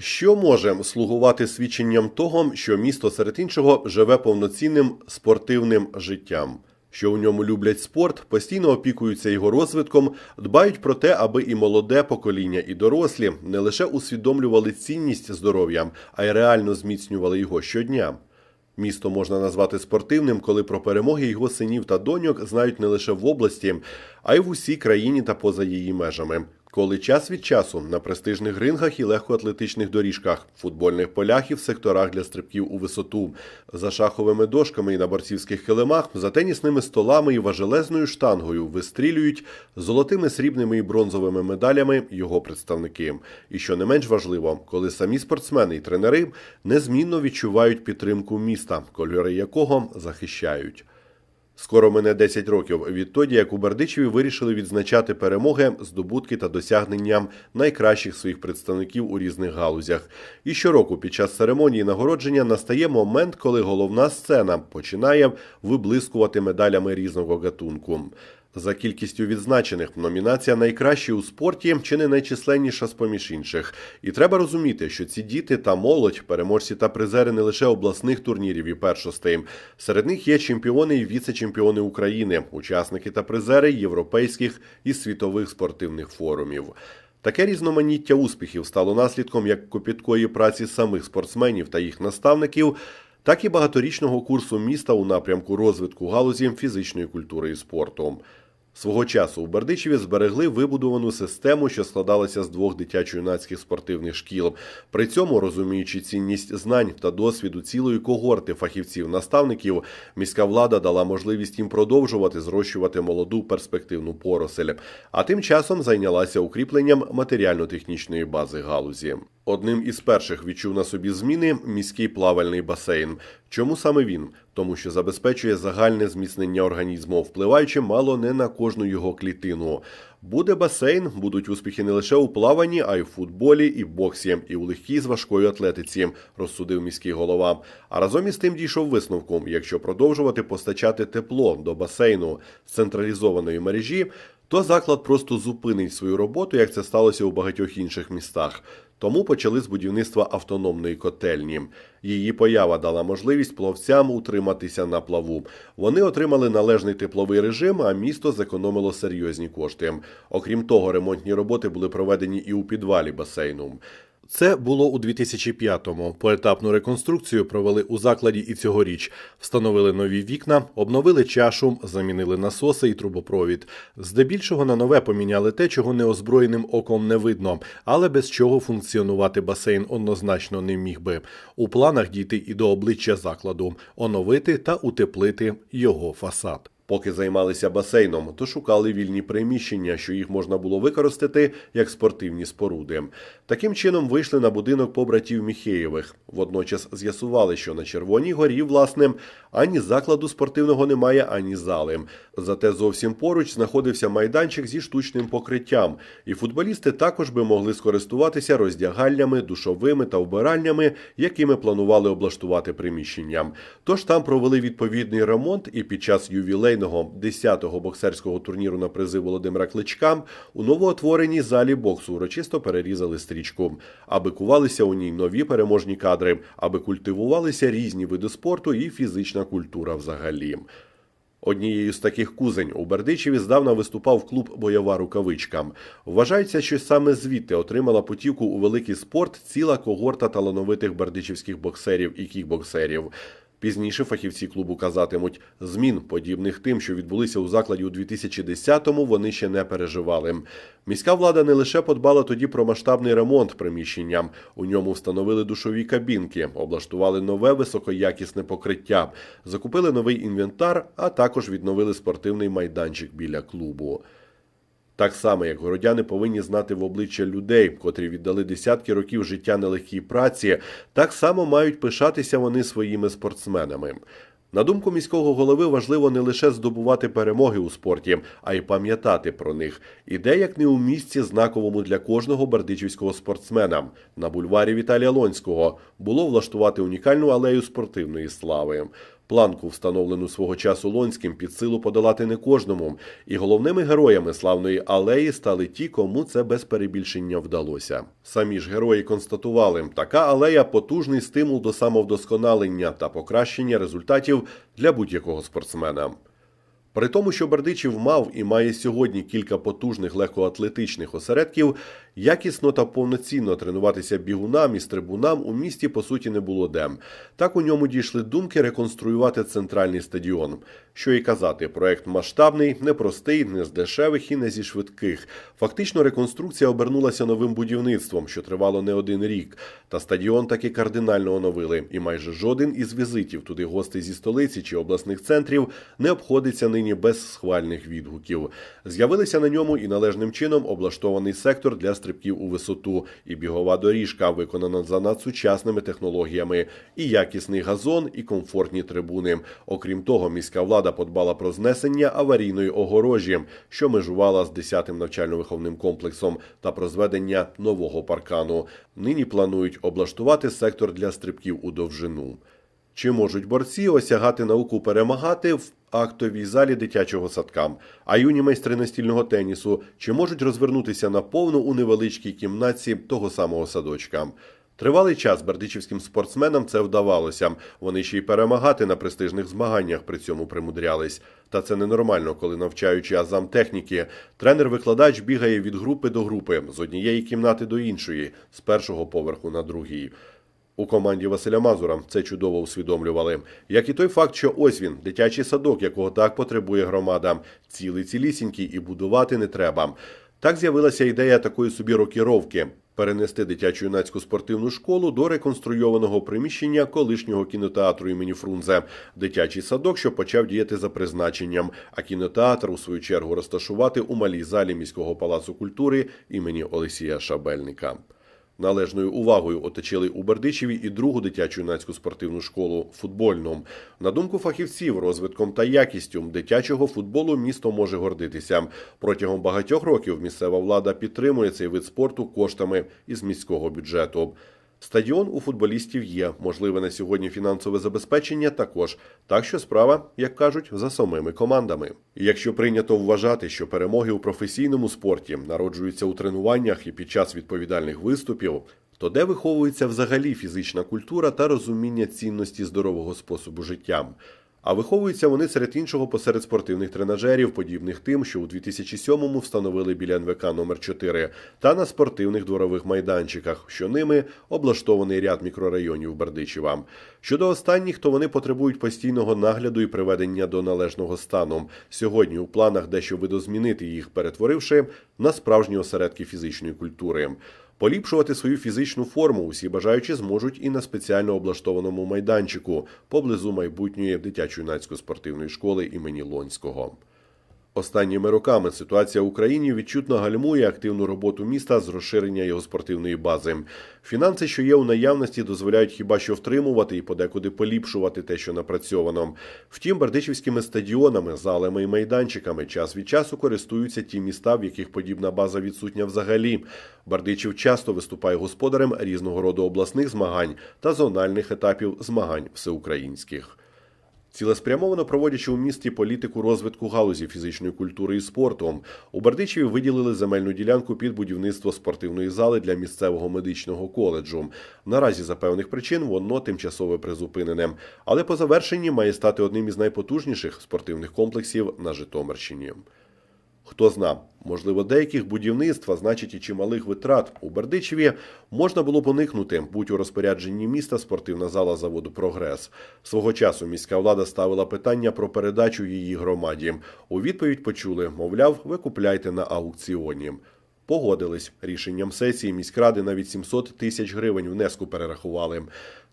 Що може слугувати свідченням того, що місто серед іншого живе повноцінним спортивним життям? Що у ньому люблять спорт, постійно опікуються його розвитком, дбають про те, аби і молоде покоління, і дорослі не лише усвідомлювали цінність здоров'я, а й реально зміцнювали його щодня. Місто можна назвати спортивним, коли про перемоги його синів та доньок знають не лише в області, а й в усій країні та поза її межами. Коли час від часу на престижних рингах і легкоатлетичних доріжках, футбольних полях і в секторах для стрибків у висоту, за шаховими дошками і на борцівських килимах, за тенісними столами і важелезною штангою вистрілюють золотими, срібними і бронзовими медалями його представники. І що не менш важливо, коли самі спортсмени і тренери незмінно відчувають підтримку міста, кольори якого захищають. Скоро мине 10 років відтоді, як у Бердичеві вирішили відзначати перемоги, здобутки та досягнення найкращих своїх представників у різних галузях. І щороку під час церемонії нагородження настає момент, коли головна сцена починає виблискувати медалями різного гатунку. За кількістю відзначених номінація найкращі у спорті чи не найчисленніша з поміж інших. І треба розуміти, що ці діти та молодь, переможці та призери не лише обласних турнірів і першостей. Серед них є чемпіони і віце-чемпіони України, учасники та призери європейських і світових спортивних форумів. Таке різноманіття успіхів стало наслідком як копіткої праці самих спортсменів та їх наставників, так і багаторічного курсу міста у напрямку розвитку галузі фізичної культури і спорту. Свого часу у Бердичеві зберегли вибудовану систему, що складалася з двох дитячо-юнацьких спортивних шкіл. При цьому, розуміючи цінність знань та досвіду цілої когорти фахівців-наставників, міська влада дала можливість їм продовжувати зрощувати молоду перспективну поросель, а тим часом зайнялася укріпленням матеріально-технічної бази галузі. Одним із перших відчув на собі зміни міський плавальний басейн. Чому саме він? Тому що забезпечує загальне зміцнення організму, впливаючи мало не на кожну його клітину. Буде басейн, будуть успіхи не лише у плаванні, а й в футболі, і боксі, і у легкій з важкої атлетиці, розсудив міський голова. А разом із тим дійшов висновку: якщо продовжувати постачати тепло до басейну з централізованої мережі, то заклад просто зупинить свою роботу, як це сталося у багатьох інших містах. Тому почали з будівництва автономної котельні. Її поява дала можливість пловцям утриматися на плаву. Вони отримали належний тепловий режим, а місто зекономило серйозні кошти. Окрім того, ремонтні роботи були проведені і у підвалі басейну. Це було у 2005-му. Поетапну реконструкцію провели у закладі і цьогоріч. Встановили нові вікна, обновили чашу, замінили насоси і трубопровід. Здебільшого на нове поміняли те, чого неозброєним оком не видно, але без чого функціонувати басейн однозначно не міг би. У планах дійти і до обличчя закладу, оновити та утеплити його фасад. Поки займалися басейном, то шукали вільні приміщення, що їх можна було використати як спортивні споруди. Таким чином вийшли на будинок побратів Міхеєвих. Водночас з'ясували, що на Червоній горі, власне, ані закладу спортивного немає, ані зали. Зате зовсім поруч знаходився майданчик зі штучним покриттям, і футболісти також би могли скористуватися роздягальнями, душовими та вбиральнями, якими планували облаштувати приміщення. Тож там провели відповідний ремонт, і під час ювілейного 10-го боксерського турніру на призи Володимира Кличка у новоотвореній залі боксу урочисто перерізали стрічку, аби кувалися у ній нові переможні кадри, аби культивувалися різні види спорту і фізична культура взагалі. Однією з таких кузень у Бердичеві здавна виступав клуб Бойова рукавичка. Вважається, що саме звідти отримала путівку у великий спорт ціла когорта талановитих бердичівських боксерів і кікбоксерів. Пізніше фахівці клубу казатимуть, змін, подібних тим, що відбулися у закладі у 2010-му, вони ще не переживали. Міська влада не лише подбала тоді про масштабний ремонт приміщення. У ньому встановили душові кабінки, облаштували нове високоякісне покриття, закупили новий інвентар, а також відновили спортивний майданчик біля клубу. Так само, як городяни повинні знати в обличчя людей, котрі віддали десятки років життя нелегкій праці, так само мають пишатися вони своїми спортсменами. На думку міського голови, важливо не лише здобувати перемоги у спорті, а й пам'ятати про них. І де як не у місці знаковому для кожного бердичівського спортсмена на бульварі Віталія Лонського було влаштувати унікальну алею спортивної слави. Планку, встановлену свого часу Лонським, під силу подолати не кожному. І головними героями славної алеї стали ті, кому це без перебільшення вдалося. Самі ж герої констатували, така алея потужний стимул до самовдосконалення та покращення результатів для будь-якого спортсмена. При тому, що Бердичів мав і має сьогодні кілька потужних легкоатлетичних осередків, якісно та повноцінно тренуватися бігунам і стрибунам у місті по суті не було де. Так у ньому дійшли думки реконструювати центральний стадіон. Що і казати, проект масштабний, непростий, не з дешевих і не зі швидких. Фактично, реконструкція обернулася новим будівництвом, що тривало не один рік. Та стадіон таки кардинально оновили, і майже жоден із візитів туди гостей зі столиці чи обласних центрів не обходиться нині без схвальних відгуків. З'явилися на ньому і належним чином облаштований сектор для стрибків у висоту, і бігова доріжка, виконана за надсучасними технологіями, і якісний газон, і комфортні трибуни. Окрім того, міська влада подбала про знесення аварійної огорожі, що межувала з 10-тим навчально-виховним комплексом, та про зведення нового паркану. Нині планують облаштувати сектор для стрибків у довжину. Чи можуть борці осягати науку перемагати в актовій залі дитячого садка? А юні майстри настільного тенісу чи можуть розвернутися наповну у невеличкій кімнаті того самого садочка? Тривалий час бердичівським спортсменам це вдавалося. Вони ще й перемагати на престижних змаганнях при цьому примудрялись. Та це ненормально, коли навчаючи азам техніки, тренер-викладач бігає від групи до групи, з однієї кімнати до іншої, з першого поверху на другий. У команді Василя Мазура це чудово усвідомлювали. Як і той факт, що ось він, дитячий садок, якого так потребує громада, цілий цілісінький і будувати не треба. Так з'явилася ідея такої собі рокіровки перенести дитячу юнацьку спортивну школу до реконструйованого приміщення колишнього кінотеатру імені Фрунзе, дитячий садок, що почав діяти за призначенням, а кінотеатр, у свою чергу, розташувати у малій залі міського палацу культури імені Олексія Шабельника. Належною увагою оточили у Бердичеві і другу дитячу юнацьку спортивну школу футбольну. На думку фахівців, розвитком та якістю дитячого футболу місто може гордитися. Протягом багатьох років місцева влада підтримує цей вид спорту коштами із міського бюджету. Стадіон у футболістів є, можливе на сьогодні фінансове забезпечення також. Так що справа, як кажуть, за самими командами. Якщо прийнято вважати, що перемоги у професійному спорті народжуються у тренуваннях і під час відповідальних виступів, то де виховується взагалі фізична культура та розуміння цінності здорового способу життя? А виховуються вони серед іншого посеред спортивних тренажерів, подібних тим, що у 2007-му встановили біля НВК номер 4 та на спортивних дворових майданчиках, що ними облаштований ряд мікрорайонів Бердичева. Щодо останніх, то вони потребують постійного нагляду і приведення до належного стану. Сьогодні у планах дещо видозмінити їх, перетворивши на справжні осередки фізичної культури. Поліпшувати свою фізичну форму усі бажаючі зможуть і на спеціально облаштованому майданчику поблизу майбутньої дитячо-юнацької спортивної школи імені Лонського. Останніми роками ситуація в Україні відчутно гальмує активну роботу міста з розширення його спортивної бази. Фінанси, що є у наявності, дозволяють хіба що втримувати і подекуди поліпшувати те, що напрацьовано. Втім, бердичівськими стадіонами, залами і майданчиками час від часу користуються ті міста, в яких подібна база відсутня взагалі. Бердичів часто виступає господарем різного роду обласних змагань та зональних етапів змагань всеукраїнських. Цілеспрямовано проводячи у місті політику розвитку галузі фізичної культури і спорту, у Бердичеві виділили земельну ділянку під будівництво спортивної зали для місцевого медичного коледжу. Наразі за певних причин воно тимчасово призупинене, але по завершенні має стати одним із найпотужніших спортивних комплексів на Житомирщині. Хто зна, можливо, деяких будівництва, значить і чималих витрат у Бердичеві можна було б уникнути, будь у розпорядженні міста спортивна зала заводу Прогрес. Свого часу міська влада ставила питання про передачу її громаді. У відповідь почули, мовляв, ви купляйте на аукціоні. Погодились рішенням сесії міськради навіть 700 тисяч гривень внеску перерахували.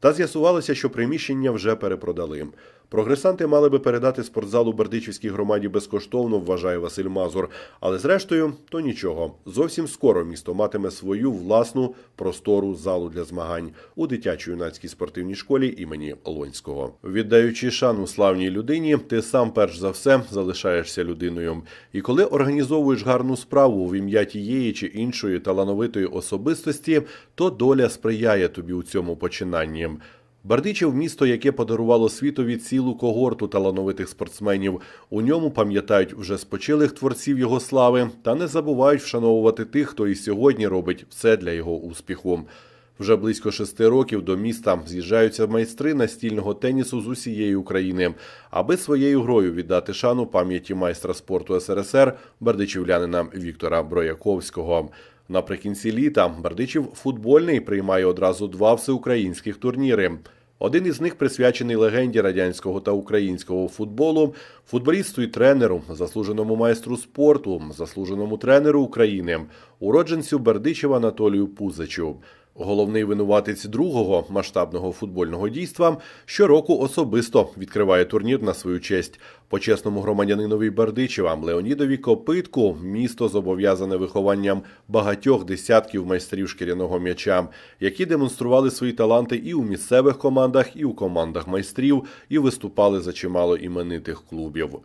Та з'ясувалося, що приміщення вже перепродали. Прогресанти мали би передати спортзал у Бердичівській громаді безкоштовно, вважає Василь Мазур. Але зрештою, то нічого. Зовсім скоро місто матиме свою власну простору залу для змагань у дитячо-юнацькій спортивній школі імені Лонського. Віддаючи шану славній людині, ти сам перш за все залишаєшся людиною. І коли організовуєш гарну справу в ім'я тієї чи іншої талановитої особистості, то доля сприяє тобі у цьому починанні. Бердичів місто, яке подарувало світові цілу когорту талановитих спортсменів. У ньому пам'ятають вже спочилих творців його слави та не забувають вшановувати тих, хто і сьогодні робить все для його успіху. Вже близько шести років до міста з'їжджаються майстри настільного тенісу з усієї України, аби своєю грою віддати шану пам'яті майстра спорту СРСР бердичівлянина Віктора Брояковського. Наприкінці літа Бердичів футбольний приймає одразу два всеукраїнських турніри. Один із них присвячений легенді радянського та українського футболу, футболісту і тренеру, заслуженому майстру спорту, заслуженому тренеру України, уродженцю Бердичева Анатолію Пузичу. Головний винуватець другого масштабного футбольного дійства щороку особисто відкриває турнір на свою честь. Почесному громадянинові Бердичева Леонідові Копитку місто зобов'язане вихованням багатьох десятків майстрів шкіряного м'яча, які демонстрували свої таланти і у місцевих командах, і у командах майстрів, і виступали за чимало іменитих клубів.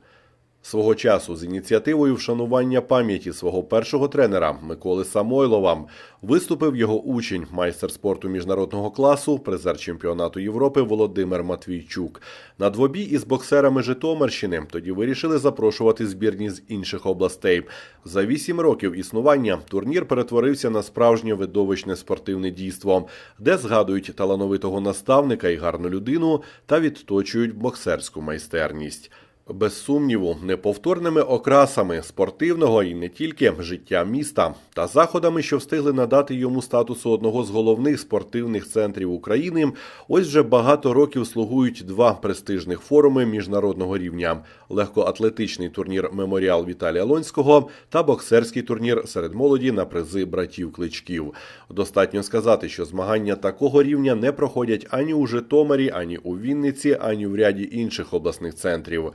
Свого часу з ініціативою вшанування пам'яті свого першого тренера Миколи Самойлова виступив його учень, майстер спорту міжнародного класу, призер чемпіонату Європи Володимир Матвійчук. На двобій із боксерами Житомирщини тоді вирішили запрошувати збірні з інших областей. За вісім років існування турнір перетворився на справжнє видовищне спортивне дійство, де згадують талановитого наставника і гарну людину та відточують боксерську майстерність. Без сумніву, неповторними окрасами спортивного і не тільки життя міста та заходами, що встигли надати йому статусу одного з головних спортивних центрів України. Ось вже багато років слугують два престижних форуми міжнародного рівня: легкоатлетичний турнір Меморіал Віталія Лонського та боксерський турнір серед молоді на призи братів кличків. Достатньо сказати, що змагання такого рівня не проходять ані у Житомирі, ані у Вінниці, ані в ряді інших обласних центрів.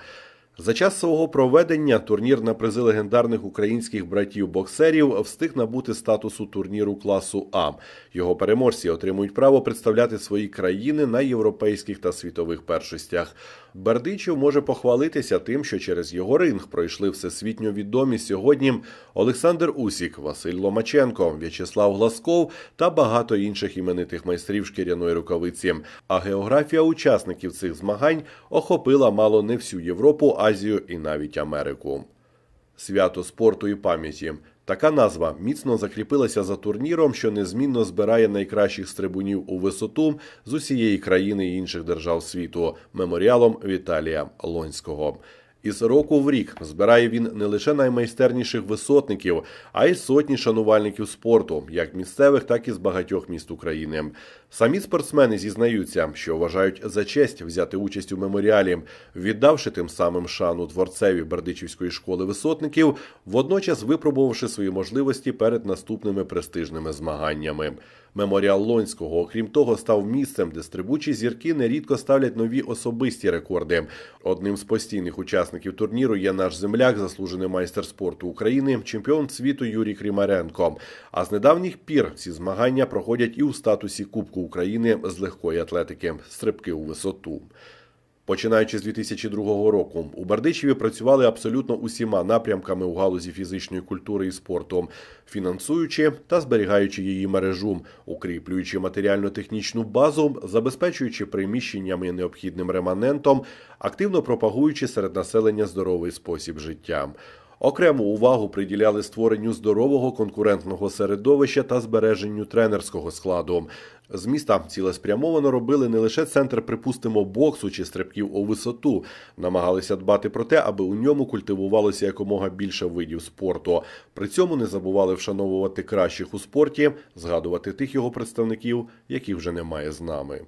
За час свого проведення турнір на призи легендарних українських братів-боксерів встиг набути статусу турніру класу А. Його переможці отримують право представляти свої країни на європейських та світових першостях. Бердичів може похвалитися тим, що через його ринг пройшли всесвітньо відомі сьогодні Олександр Усік, Василь Ломаченко, В'ячеслав Гласков та багато інших іменитих майстрів шкіряної рукавиці. А географія учасників цих змагань охопила мало не всю Європу, Азію і навіть Америку. Свято спорту і пам'яті. Така назва міцно закріпилася за турніром, що незмінно збирає найкращих стрибунів у висоту з усієї країни і інших держав світу меморіалом Віталія Лонського. Із року в рік збирає він не лише наймайстерніших висотників, а й сотні шанувальників спорту, як місцевих, так і з багатьох міст України. Самі спортсмени зізнаються, що вважають за честь взяти участь у меморіалі, віддавши тим самим шану творцеві Бердичівської школи висотників, водночас випробувавши свої можливості перед наступними престижними змаганнями. Меморіал Лонського, окрім того, став місцем, де стрибучі зірки нерідко ставлять нові особисті рекорди. Одним з постійних учасників турніру є наш земляк, заслужений майстер спорту України, чемпіон світу Юрій Крімаренко. А з недавніх пір ці змагання проходять і у статусі Кубку України з легкої атлетики стрибки у висоту. Починаючи з 2002 року, у Бердичеві працювали абсолютно усіма напрямками у галузі фізичної культури і спорту, фінансуючи та зберігаючи її мережу, укріплюючи матеріально-технічну базу, забезпечуючи приміщеннями необхідним реманентом, активно пропагуючи серед населення здоровий спосіб життя. Окрему увагу приділяли створенню здорового конкурентного середовища та збереженню тренерського складу. З міста цілеспрямовано робили не лише центр, припустимо, боксу чи стрибків у висоту, намагалися дбати про те, аби у ньому культивувалося якомога більше видів спорту. При цьому не забували вшановувати кращих у спорті, згадувати тих його представників, яких вже немає з нами.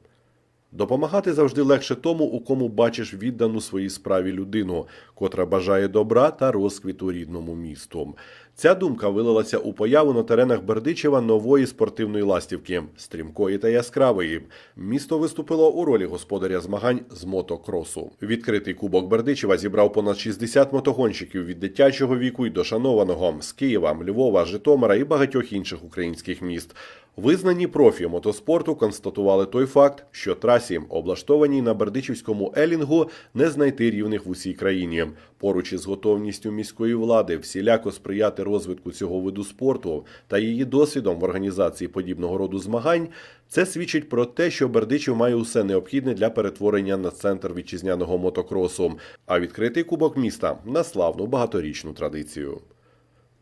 Допомагати завжди легше тому, у кому бачиш віддану своїй справі людину, котра бажає добра та розквіту рідному місту. Ця думка вилилася у появу на теренах Бердичева нової спортивної ластівки, стрімкої та яскравої. Місто виступило у ролі господаря змагань з мотокросу. Відкритий кубок Бердичева зібрав понад 60 мотогонщиків від дитячого віку й до шанованого з Києва, Львова, Житомира і багатьох інших українських міст. Визнані профі мотоспорту констатували той факт, що трасі, облаштованій на Бердичівському елінгу, не знайти рівних в усій країні. Поруч із готовністю міської влади всіляко сприяти розвитку цього виду спорту та її досвідом в організації подібного роду змагань, це свідчить про те, що Бердичів має усе необхідне для перетворення на центр вітчизняного мотокросу, а відкритий кубок міста на славну багаторічну традицію.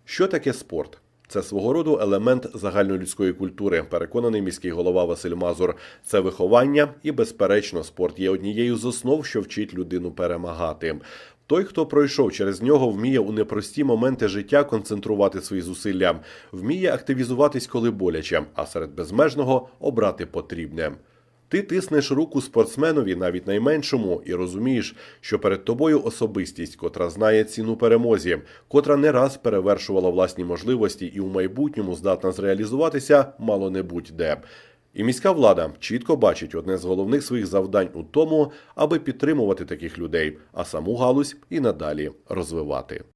Що таке спорт? Це свого роду елемент загальнолюдської культури, переконаний міський голова Василь Мазур. Це виховання, і, безперечно, спорт є однією з основ, що вчить людину перемагати. Той, хто пройшов через нього, вміє у непрості моменти життя концентрувати свої зусилля, вміє активізуватись, коли боляче, а серед безмежного обрати потрібне. Ти тиснеш руку спортсменові, навіть найменшому, і розумієш, що перед тобою особистість, котра знає ціну перемозі, котра не раз перевершувала власні можливості і у майбутньому здатна зреалізуватися мало не будь-де. І міська влада чітко бачить одне з головних своїх завдань у тому, аби підтримувати таких людей, а саму галузь і надалі розвивати.